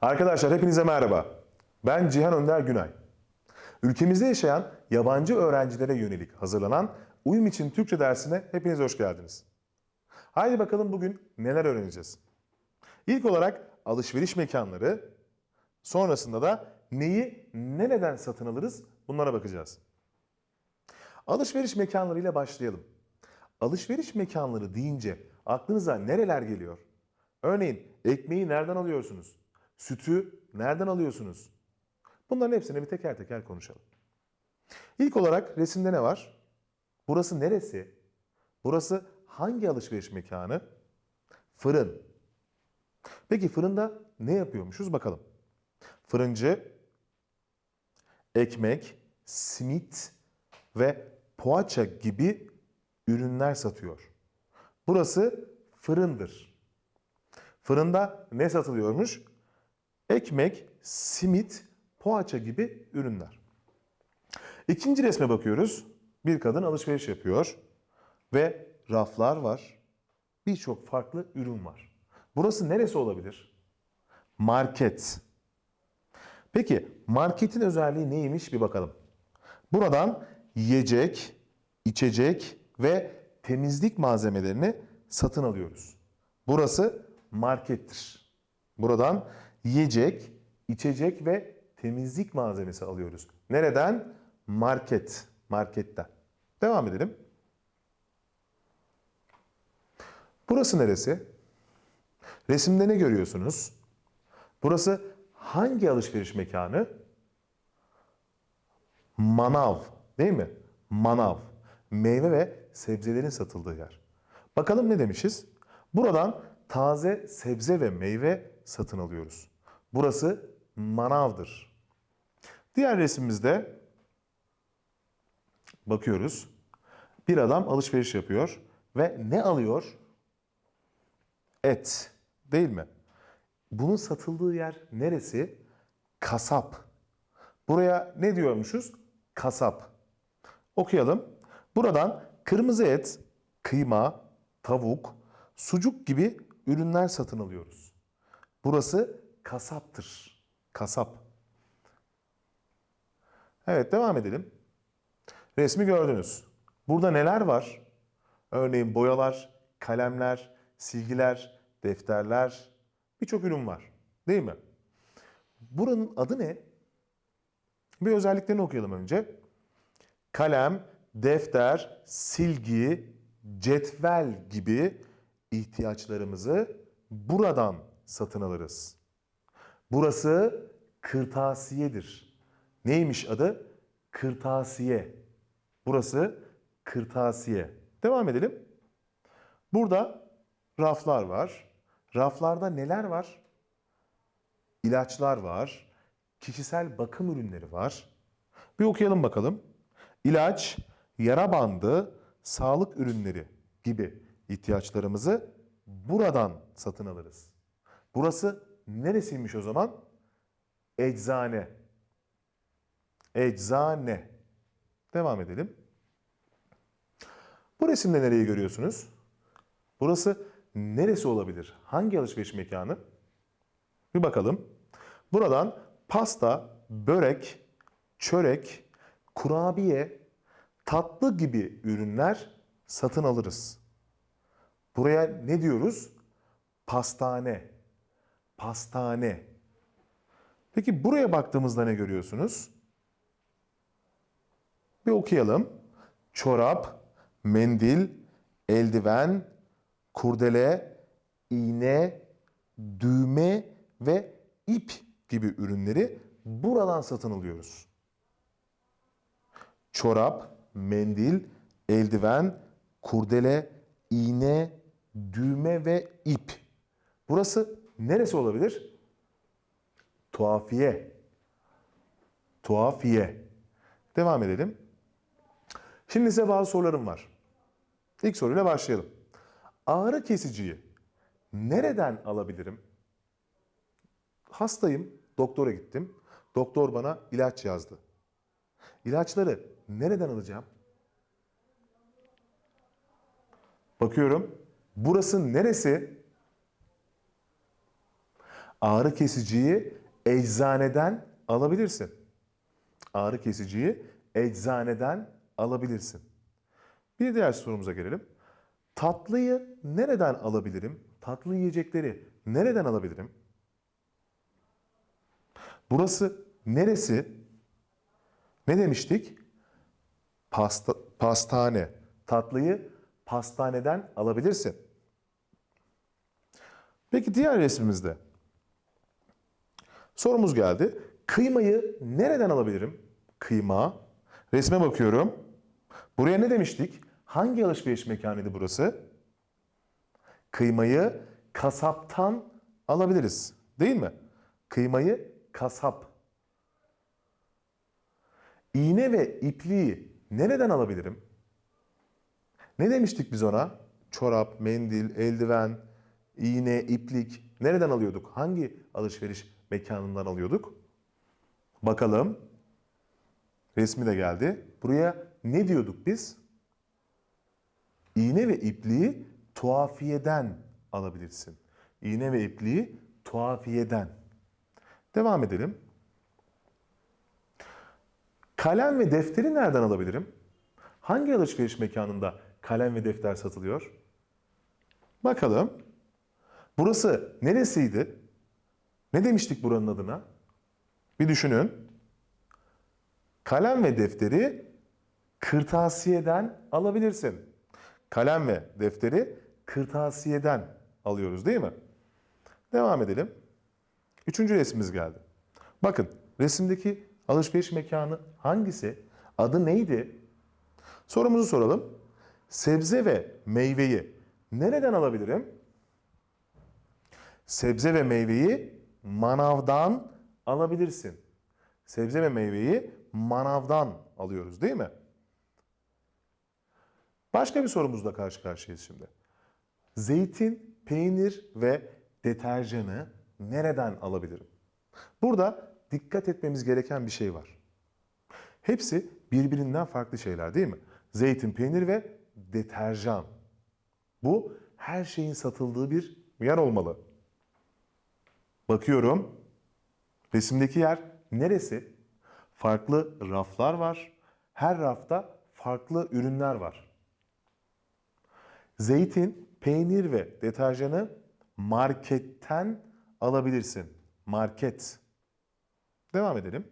Arkadaşlar hepinize merhaba. Ben Cihan Önder Günay. Ülkemizde yaşayan yabancı öğrencilere yönelik hazırlanan Uyum için Türkçe dersine hepiniz hoş geldiniz. Haydi bakalım bugün neler öğreneceğiz. İlk olarak alışveriş mekanları, sonrasında da neyi nereden satın alırız bunlara bakacağız. Alışveriş mekanlarıyla başlayalım. Alışveriş mekanları deyince aklınıza nereler geliyor? Örneğin ekmeği nereden alıyorsunuz? Sütü nereden alıyorsunuz? Bunların hepsini bir teker teker konuşalım. İlk olarak resimde ne var? Burası neresi? Burası hangi alışveriş mekanı? Fırın. Peki fırında ne yapıyormuşuz bakalım. Fırıncı ekmek, simit ve poğaça gibi ürünler satıyor. Burası fırındır. Fırında ne satılıyormuş? Ekmek, simit, poğaça gibi ürünler. İkinci resme bakıyoruz. Bir kadın alışveriş yapıyor ve raflar var. Birçok farklı ürün var. Burası neresi olabilir? Market. Peki marketin özelliği neymiş bir bakalım. Buradan yiyecek, içecek ve temizlik malzemelerini satın alıyoruz. Burası markettir. Buradan yiyecek, içecek ve temizlik malzemesi alıyoruz. Nereden? Market, marketten. Devam edelim. Burası neresi? Resimde ne görüyorsunuz? Burası hangi alışveriş mekanı? Manav, değil mi? Manav. Meyve ve sebzelerin satıldığı yer. Bakalım ne demişiz? Buradan taze sebze ve meyve satın alıyoruz. Burası manavdır. Diğer resimimizde bakıyoruz. Bir adam alışveriş yapıyor ve ne alıyor? Et, değil mi? Bunun satıldığı yer neresi? Kasap. Buraya ne diyormuşuz? Kasap. Okuyalım. Buradan kırmızı et, kıyma, tavuk, sucuk gibi ürünler satın alıyoruz. Burası kasaptır. Kasap. Evet devam edelim. Resmi gördünüz. Burada neler var? Örneğin boyalar, kalemler, silgiler, defterler, birçok ürün var. Değil mi? Buranın adı ne? Bir özelliklerini okuyalım önce. Kalem, defter, silgi, cetvel gibi ihtiyaçlarımızı buradan satın alırız. Burası kırtasiyedir. Neymiş adı? Kırtasiye. Burası kırtasiye. Devam edelim. Burada raflar var. Raflarda neler var? İlaçlar var. Kişisel bakım ürünleri var. Bir okuyalım bakalım. İlaç, yara bandı, sağlık ürünleri gibi ihtiyaçlarımızı buradan satın alırız. Burası neresiymiş o zaman? Eczane. Eczane. Devam edelim. Bu resimde nereyi görüyorsunuz? Burası neresi olabilir? Hangi alışveriş mekanı? Bir bakalım. Buradan pasta, börek, çörek, kurabiye, tatlı gibi ürünler satın alırız. Buraya ne diyoruz? Pastane. Pastane. Peki buraya baktığımızda ne görüyorsunuz? Bir okuyalım. Çorap, mendil, eldiven, kurdele, iğne, düğme ve ip gibi ürünleri buradan satın alıyoruz. Çorap, mendil, eldiven, kurdele, iğne, düğme ve ip. Burası neresi olabilir? Tuhafiye. Tuhafiye. Devam edelim. Şimdi size bazı sorularım var. İlk soruyla başlayalım. Ağrı kesiciyi nereden alabilirim? Hastayım, doktora gittim. Doktor bana ilaç yazdı. İlaçları nereden alacağım? Bakıyorum. Burası neresi? Ağrı kesiciyi eczaneden alabilirsin. Ağrı kesiciyi eczaneden alabilirsin. Bir diğer sorumuza gelelim. Tatlıyı nereden alabilirim? Tatlı yiyecekleri nereden alabilirim? Burası neresi? Ne demiştik? Pasta, pastane. Tatlıyı pastaneden alabilirsin. Peki diğer resmimizde. Sorumuz geldi. Kıymayı nereden alabilirim? Kıyma. Resme bakıyorum. Buraya ne demiştik? Hangi alışveriş mekanıydı burası? Kıymayı kasaptan alabiliriz. Değil mi? Kıymayı kasap. İğne ve ipliği nereden alabilirim? Ne demiştik biz ona? Çorap, mendil, eldiven, iğne, iplik nereden alıyorduk? Hangi alışveriş mekanından alıyorduk? Bakalım. Resmi de geldi. Buraya ne diyorduk biz? İğne ve ipliği tuhafiyeden alabilirsin. İğne ve ipliği tuhafiyeden. Devam edelim. Kalem ve defteri nereden alabilirim? Hangi alışveriş mekanında kalem ve defter satılıyor? Bakalım. Burası neresiydi? Ne demiştik buranın adına? Bir düşünün. Kalem ve defteri kırtasiyeden alabilirsin. Kalem ve defteri kırtasiyeden alıyoruz değil mi? Devam edelim. Üçüncü resmimiz geldi. Bakın resimdeki alışveriş mekanı hangisi? Adı neydi? Sorumuzu soralım. Sebze ve meyveyi nereden alabilirim? Sebze ve meyveyi manavdan alabilirsin. Sebze ve meyveyi manavdan alıyoruz değil mi? Başka bir sorumuzla karşı karşıyayız şimdi. Zeytin, peynir ve deterjanı nereden alabilirim? Burada dikkat etmemiz gereken bir şey var. Hepsi birbirinden farklı şeyler değil mi? Zeytin, peynir ve deterjan. Bu her şeyin satıldığı bir yer olmalı. Bakıyorum. Resimdeki yer neresi? Farklı raflar var. Her rafta farklı ürünler var. Zeytin, peynir ve deterjanı marketten alabilirsin. Market. Devam edelim.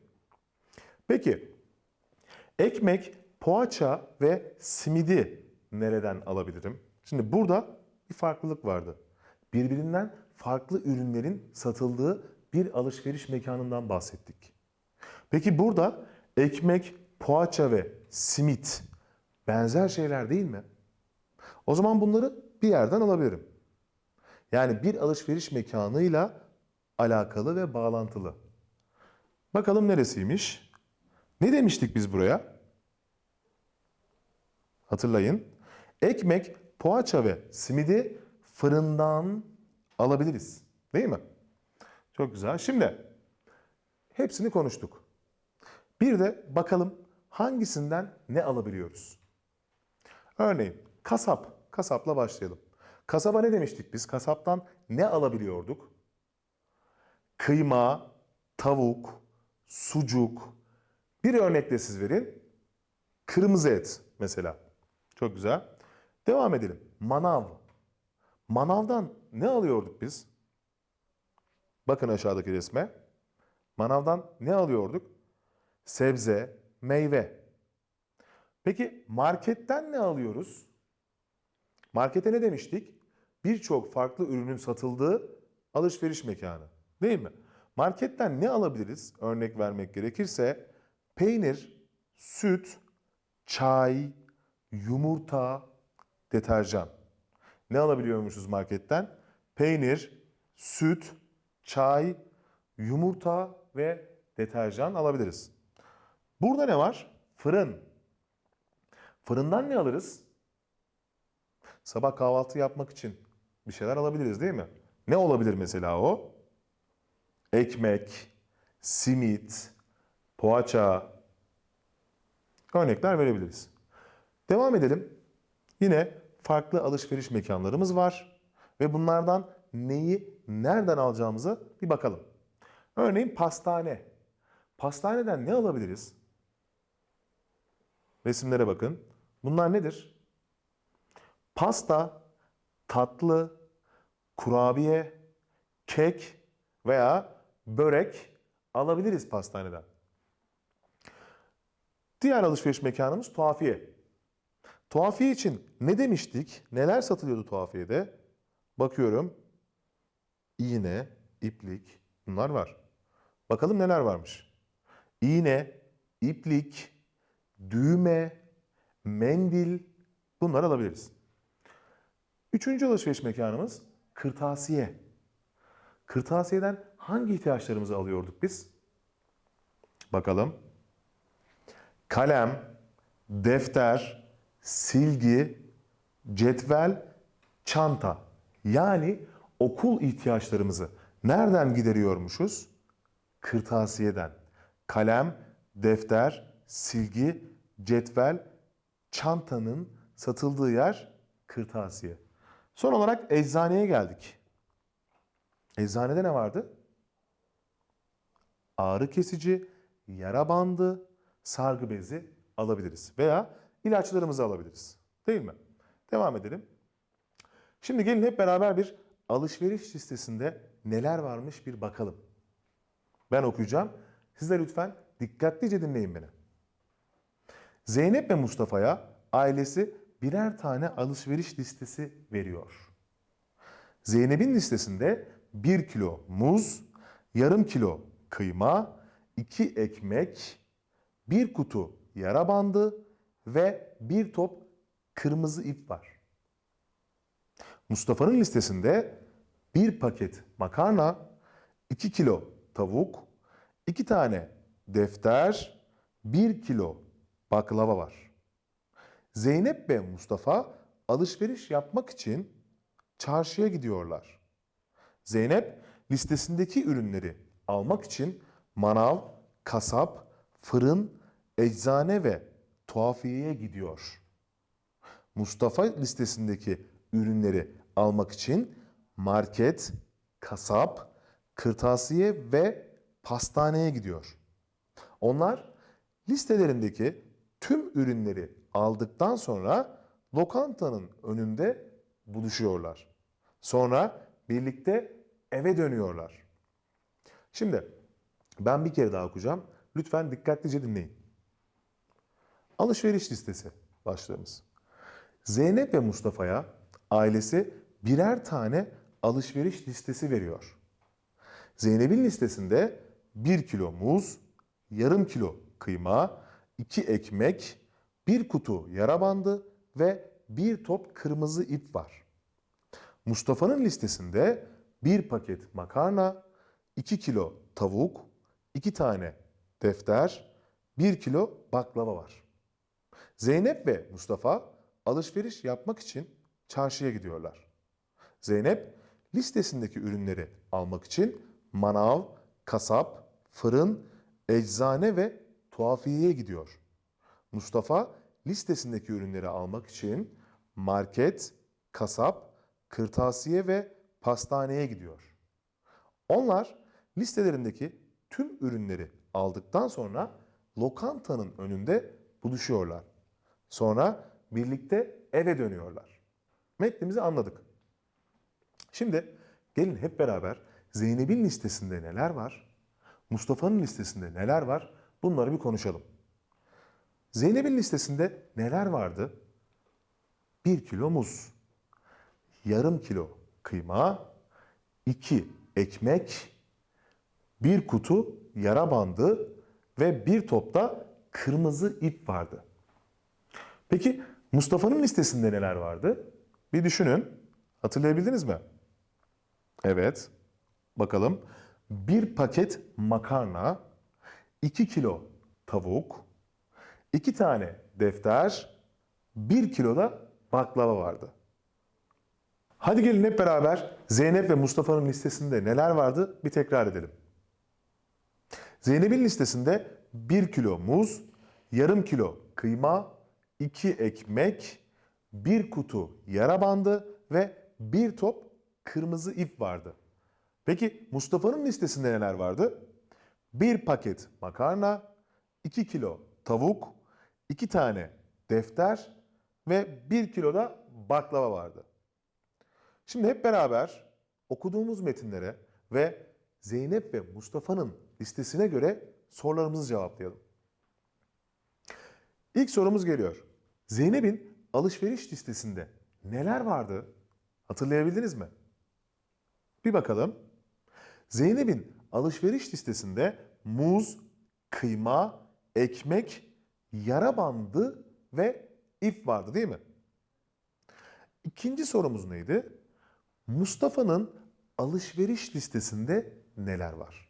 Peki, ekmek, poğaça ve simidi nereden alabilirim? Şimdi burada bir farklılık vardı. Birbirinden farklı ürünlerin satıldığı bir alışveriş mekanından bahsettik. Peki burada ekmek, poğaça ve simit benzer şeyler değil mi? O zaman bunları bir yerden alabilirim. Yani bir alışveriş mekanıyla alakalı ve bağlantılı. Bakalım neresiymiş? Ne demiştik biz buraya? Hatırlayın. Ekmek, poğaça ve simidi fırından alabiliriz. Değil mi? Çok güzel. Şimdi hepsini konuştuk. Bir de bakalım hangisinden ne alabiliyoruz? Örneğin kasap. Kasapla başlayalım. Kasaba ne demiştik biz? Kasaptan ne alabiliyorduk? Kıyma, tavuk, sucuk. Bir örnek de siz verin. Kırmızı et mesela. Çok güzel. Devam edelim. Manav. Manavdan ne alıyorduk biz? Bakın aşağıdaki resme. Manavdan ne alıyorduk? Sebze, meyve. Peki marketten ne alıyoruz? Markete ne demiştik? Birçok farklı ürünün satıldığı alışveriş mekanı. Değil mi? Marketten ne alabiliriz? Örnek vermek gerekirse peynir, süt, çay, yumurta, deterjan. Ne alabiliyormuşuz marketten? Peynir, süt, çay, yumurta ve deterjan alabiliriz. Burada ne var? Fırın. Fırından ne alırız? Sabah kahvaltı yapmak için bir şeyler alabiliriz değil mi? Ne olabilir mesela o? Ekmek, simit, poğaça. Örnekler verebiliriz. Devam edelim. Yine farklı alışveriş mekanlarımız var ve bunlardan neyi nereden alacağımıza bir bakalım. Örneğin pastane. Pastaneden ne alabiliriz? Resimlere bakın. Bunlar nedir? Pasta, tatlı, kurabiye, kek veya börek alabiliriz pastaneden. Diğer alışveriş mekanımız tuhafiye. Tuhafiye için ne demiştik? Neler satılıyordu tuhafiyede? Bakıyorum. İğne, iplik bunlar var. Bakalım neler varmış. İğne, iplik, düğme, mendil bunları alabiliriz. Üçüncü alışveriş mekanımız kırtasiye. Kırtasiyeden hangi ihtiyaçlarımızı alıyorduk biz? Bakalım. Kalem, defter, silgi, cetvel, çanta. Yani okul ihtiyaçlarımızı nereden gideriyormuşuz? Kırtasiyeden. Kalem, defter, silgi, cetvel, çantanın satıldığı yer kırtasiye. Son olarak eczaneye geldik. Eczanede ne vardı? Ağrı kesici, yara bandı, sargı bezi alabiliriz. Veya ilaçlarımızı alabiliriz. Değil mi? Devam edelim. Şimdi gelin hep beraber bir alışveriş listesinde neler varmış bir bakalım. Ben okuyacağım. Siz de lütfen dikkatlice dinleyin beni. Zeynep ve Mustafa'ya ailesi birer tane alışveriş listesi veriyor. Zeynep'in listesinde 1 kilo muz, yarım kilo kıyma, 2 ekmek, bir kutu yara bandı ve bir top kırmızı ip var. Mustafa'nın listesinde bir paket makarna, 2 kilo tavuk, 2 tane defter, 1 kilo baklava var. Zeynep ve Mustafa alışveriş yapmak için çarşıya gidiyorlar. Zeynep listesindeki ürünleri almak için manav, kasap, fırın, eczane ve tuhafiyeye gidiyor. Mustafa listesindeki ürünleri almak için market, kasap, kırtasiye ve pastaneye gidiyor. Onlar listelerindeki tüm ürünleri aldıktan sonra lokantanın önünde buluşuyorlar. Sonra birlikte eve dönüyorlar. Şimdi ben bir kere daha okuyacağım. Lütfen dikkatlice dinleyin. Alışveriş listesi başlığımız. Zeynep ve Mustafa'ya ailesi birer tane alışveriş listesi veriyor. Zeynep'in listesinde 1 kilo muz, yarım kilo kıyma, 2 ekmek, bir kutu yara bandı ve bir top kırmızı ip var. Mustafa'nın listesinde bir paket makarna, 2 kilo tavuk, 2 tane defter, 1 kilo baklava var. Zeynep ve Mustafa alışveriş yapmak için çarşıya gidiyorlar. Zeynep listesindeki ürünleri almak için manav, kasap, fırın, eczane ve tuhafiyeye gidiyor. Mustafa listesindeki ürünleri almak için market, kasap, kırtasiye ve pastaneye gidiyor. Onlar listelerindeki tüm ürünleri aldıktan sonra lokantanın önünde buluşuyorlar. Sonra birlikte eve dönüyorlar. Metnimizi anladık. Şimdi gelin hep beraber Zeynep'in listesinde neler var? Mustafa'nın listesinde neler var? Bunları bir konuşalım. Zeynep'in listesinde neler vardı? 1 kilo muz, yarım kilo kıyma, 2 ekmek, bir kutu yara bandı ve bir topta kırmızı ip vardı. Peki Mustafa'nın listesinde neler vardı? Bir düşünün. Hatırlayabildiniz mi? Evet. Bakalım. Bir paket makarna, 2 kilo tavuk, 2 tane defter, 1 kilo da baklava vardı. Hadi gelin hep beraber Zeynep ve Mustafa'nın listesinde neler vardı bir tekrar edelim. Zeynep'in listesinde 1 kilo muz, yarım kilo kıyma, 2 ekmek, 1 kutu yara bandı ve bir top kırmızı ip vardı. Peki Mustafa'nın listesinde neler vardı? Bir paket makarna, 2 kilo tavuk, 2 tane defter ve 1 kilo da baklava vardı. Şimdi hep beraber okuduğumuz metinlere ve Zeynep ve Mustafa'nın listesine göre sorularımızı cevaplayalım. İlk sorumuz geliyor. Zeynep'in alışveriş listesinde neler vardı? Hatırlayabildiniz mi? Bir bakalım. Zeynep'in alışveriş listesinde muz, kıyma, ekmek, yara bandı ve ip vardı değil mi? İkinci sorumuz neydi? Mustafa'nın alışveriş listesinde neler var?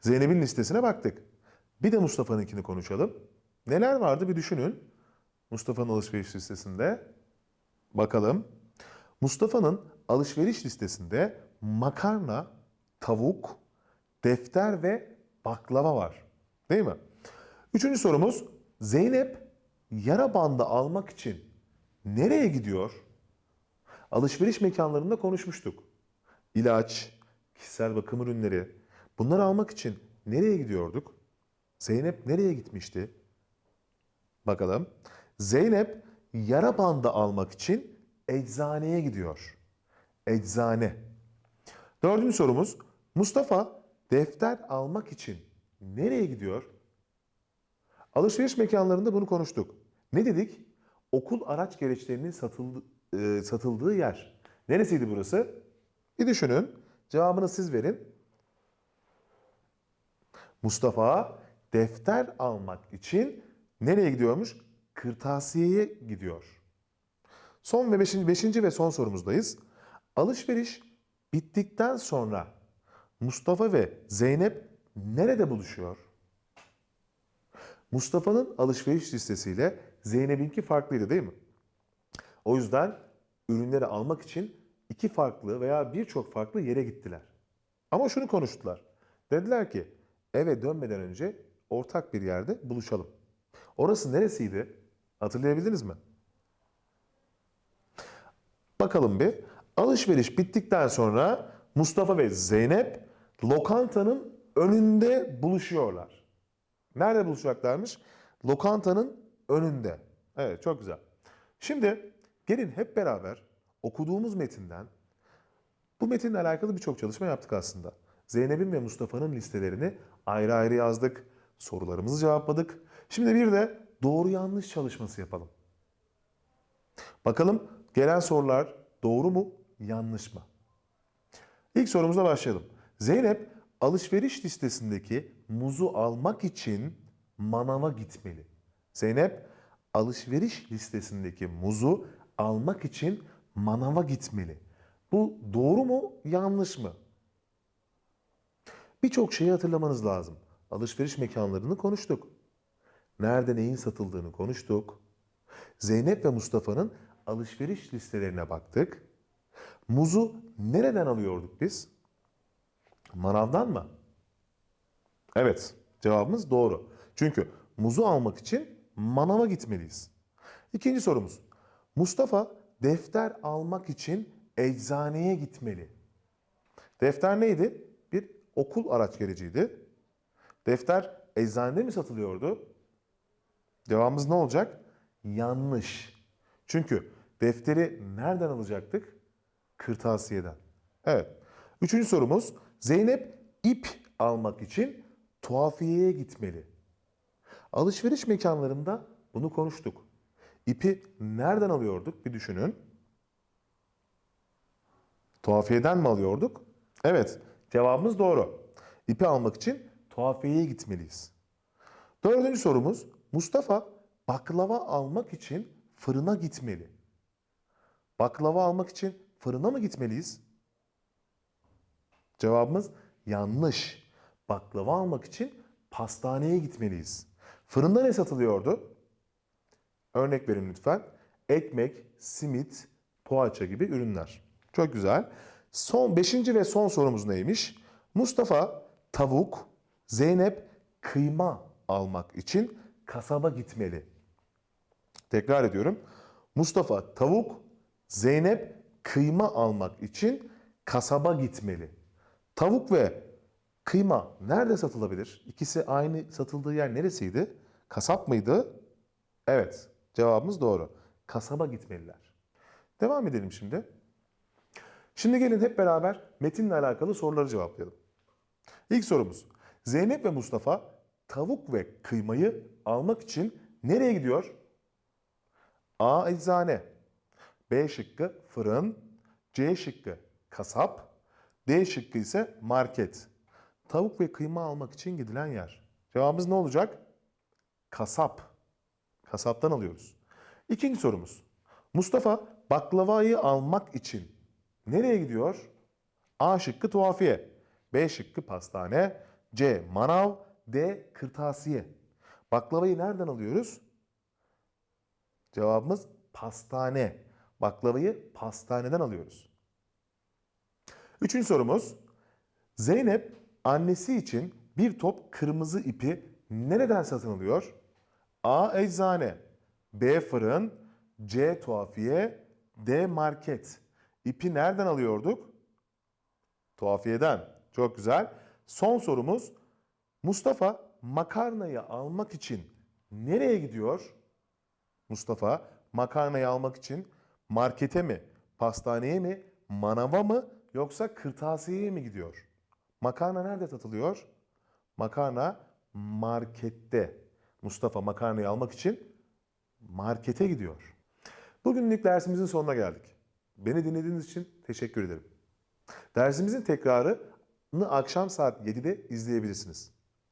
Zeynep'in listesine baktık. Bir de Mustafa'nınkini konuşalım. Neler vardı bir düşünün. Mustafa'nın alışveriş listesinde. Bakalım. Mustafa'nın alışveriş listesinde makarna, tavuk, defter ve baklava var. Değil mi? Üçüncü sorumuz Zeynep yara bandı almak için nereye gidiyor? Alışveriş mekanlarında konuşmuştuk. İlaç, kişisel bakım ürünleri bunları almak için nereye gidiyorduk? Zeynep nereye gitmişti? Bakalım. Zeynep yara bandı almak için eczaneye gidiyor. Eczane. Dördüncü sorumuz. Mustafa defter almak için nereye gidiyor? Alışveriş mekanlarında bunu konuştuk. Ne dedik? Okul araç gereçlerinin satıldı, e, satıldığı yer. Neresiydi burası? Bir düşünün. Cevabını siz verin. Mustafa defter almak için nereye gidiyormuş? Kırtasiyeye gidiyor. Son ve beşinci, beşinci ve son sorumuzdayız. Alışveriş bittikten sonra Mustafa ve Zeynep nerede buluşuyor? Mustafa'nın alışveriş listesiyle Zeynep'inki farklıydı değil mi? O yüzden ürünleri almak için iki farklı veya birçok farklı yere gittiler. Ama şunu konuştular. Dediler ki eve dönmeden önce ortak bir yerde buluşalım. Orası neresiydi? Hatırlayabildiniz mi? Bakalım bir. Alışveriş bittikten sonra Mustafa ve Zeynep lokantanın önünde buluşuyorlar. Nerede buluşacaklarmış? Lokantanın önünde. Evet çok güzel. Şimdi gelin hep beraber okuduğumuz metinden bu metinle alakalı birçok çalışma yaptık aslında. Zeynep'in ve Mustafa'nın listelerini ayrı ayrı yazdık. Sorularımızı cevapladık. Şimdi bir de doğru yanlış çalışması yapalım. Bakalım gelen sorular doğru mu, yanlış mı? İlk sorumuzla başlayalım. Zeynep alışveriş listesindeki muzu almak için manava gitmeli. Zeynep alışveriş listesindeki muzu almak için manava gitmeli. Bu doğru mu, yanlış mı? Birçok şeyi hatırlamanız lazım. Alışveriş mekanlarını konuştuk. Nerede neyin satıldığını konuştuk. Zeynep ve Mustafa'nın alışveriş listelerine baktık. Muzu nereden alıyorduk biz? Manavdan mı? Evet, cevabımız doğru. Çünkü muzu almak için manava gitmeliyiz. İkinci sorumuz. Mustafa defter almak için eczaneye gitmeli. Defter neydi? Bir okul araç gericiydi. Defter eczanede mi satılıyordu? Cevabımız ne olacak? Yanlış. Çünkü defteri nereden alacaktık? Kırtasiyeden. Evet. Üçüncü sorumuz. Zeynep ip almak için tuhafiyeye gitmeli. Alışveriş mekanlarında bunu konuştuk. İpi nereden alıyorduk? Bir düşünün. Tuhafiyeden mi alıyorduk? Evet. Cevabımız doğru. İpi almak için tuhafiyeye gitmeliyiz. Dördüncü sorumuz. Mustafa baklava almak için fırına gitmeli. Baklava almak için fırına mı gitmeliyiz? Cevabımız yanlış. Baklava almak için pastaneye gitmeliyiz. Fırında ne satılıyordu? Örnek verin lütfen. Ekmek, simit, poğaça gibi ürünler. Çok güzel. Son beşinci ve son sorumuz neymiş? Mustafa tavuk, Zeynep kıyma almak için kasaba gitmeli. Tekrar ediyorum. Mustafa tavuk, Zeynep kıyma almak için kasaba gitmeli. Tavuk ve kıyma nerede satılabilir? İkisi aynı satıldığı yer neresiydi? Kasap mıydı? Evet, cevabımız doğru. Kasaba gitmeliler. Devam edelim şimdi. Şimdi gelin hep beraber metinle alakalı soruları cevaplayalım. İlk sorumuz. Zeynep ve Mustafa tavuk ve kıymayı almak için nereye gidiyor? A. Eczane. B şıkkı fırın. C şıkkı kasap. D şıkkı ise market. Tavuk ve kıyma almak için gidilen yer. Cevabımız ne olacak? Kasap. Kasaptan alıyoruz. İkinci sorumuz. Mustafa baklavayı almak için nereye gidiyor? A şıkkı tuhafiye. B şıkkı pastane. C manav. D kırtasiye. Baklavayı nereden alıyoruz? Cevabımız pastane. Baklavayı pastaneden alıyoruz. Üçüncü sorumuz. Zeynep annesi için bir top kırmızı ipi nereden satın alıyor? A. Eczane B. Fırın C. Tuhafiye D. Market İpi nereden alıyorduk? Tuhafiyeden. Çok güzel. Son sorumuz. Mustafa makarnayı almak için nereye gidiyor? Mustafa makarnayı almak için markete mi, pastaneye mi, manava mı yoksa kırtasiyeye mi gidiyor? Makarna nerede satılıyor? Makarna markette. Mustafa makarnayı almak için markete gidiyor. Bugünlük dersimizin sonuna geldik. Beni dinlediğiniz için teşekkür ederim. Dersimizin tekrarını akşam saat 7'de izleyebilirsiniz.